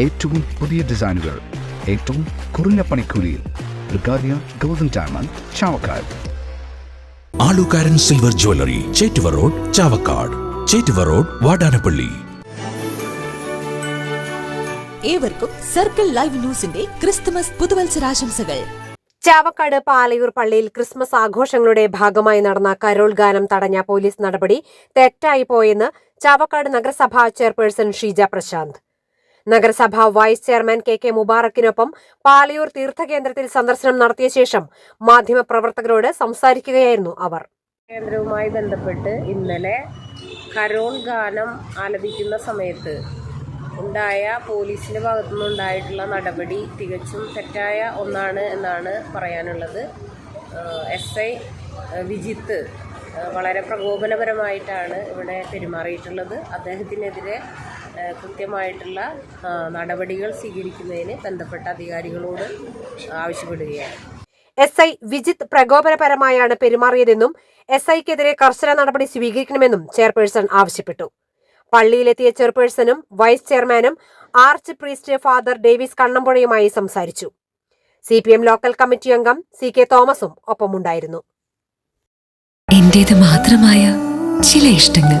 ഏറ്റവും പുതിയ ഡിസൈനുകൾ ഏറ്റവും കുറഞ്ഞ പണിക്കൂലിയിൽ ബ്രിഗാദിയ golden diamond Chavakkad. Alookaran silver jewellery Chettuva road Chavakkad. Chettuva road Vadanappally. ഏവർക്കും സർക്കിൾ ലൈവ് ന്യൂസിന്റെ ക്രിസ്തുമസ് പുതുവത്സരാശംസകൾ. ചാവക്കാട് പാലയൂർ പള്ളിയിൽ ക്രിസ്മസ് ആഘോഷങ്ങളുടെ ഭാഗമായി നടന്ന കരോൾ ഗാനം തടഞ്ഞ പോലീസ് നടപടി തെറ്റായി പോയെന്ന് ചാവക്കാട് നഗരസഭാ ചെയർപേഴ്സൺ ഷീജ പ്രശാന്ത്. നഗരസഭ വൈസ് ചെയർമാൻ കെ കെ മുബാറക്കിനൊപ്പം പാലയൂർ തീർത്ഥകേന്ദ്രത്തിൽ സന്ദർശനം നടത്തിയ ശേഷം മാധ്യമപ്രവർത്തകരോട് സംസാരിക്കുകയായിരുന്നു അവർ. കേന്ദ്രവുമായി ബന്ധപ്പെട്ട് ഇന്നലെ കരോൾ ഗാനം ആലപിക്കുന്ന സമയത്ത് ഉണ്ടായ പോലീസിന്റെ ഭാഗത്തുനിന്നുണ്ടായിട്ടുള്ള നടപടി തികച്ചും തെറ്റായ ഒന്നാണ് എന്നാണ് പറയാനുള്ളത്. എസ് ഐ വിജിത്ത് വളരെ പ്രകോപനപരമായിട്ടാണ് ഇവിടെ പെരുമാറിയിട്ടുള്ളത്. അദ്ദേഹത്തിനെതിരെ കൃത്യമായിട്ടുള്ള നടപടികൾ സ്വീകരിക്കുന്നതിന് ബന്ധപ്പെട്ട അധികാരികളോട് ആവശ്യപ്പെടുകയാണ്. എസ് ഐ വിജിത്ത് പ്രകോപനപരമായാണ് പെരുമാറിയതെന്നും എസ് ഐക്കെതിരെ കർശന നടപടി സ്വീകരിക്കണമെന്നും ചെയർപേഴ്സൺ ആവശ്യപ്പെട്ടു. പള്ളിയിലെത്തിയ ചെയർപേഴ്സണും വൈസ് ചെയർമാനും ആർച്ച് പ്രീസ്റ്റ് ഫാദർ ഡേവിസ് കണ്ണമ്പുഴയുമായി സംസാരിച്ചു. C P M local committee അംഗം സി കെ തോമസും ഒപ്പമുണ്ടായിരുന്നു. എന്റേത് മാത്രമായ ചില ഇഷ്ടങ്ങൾ.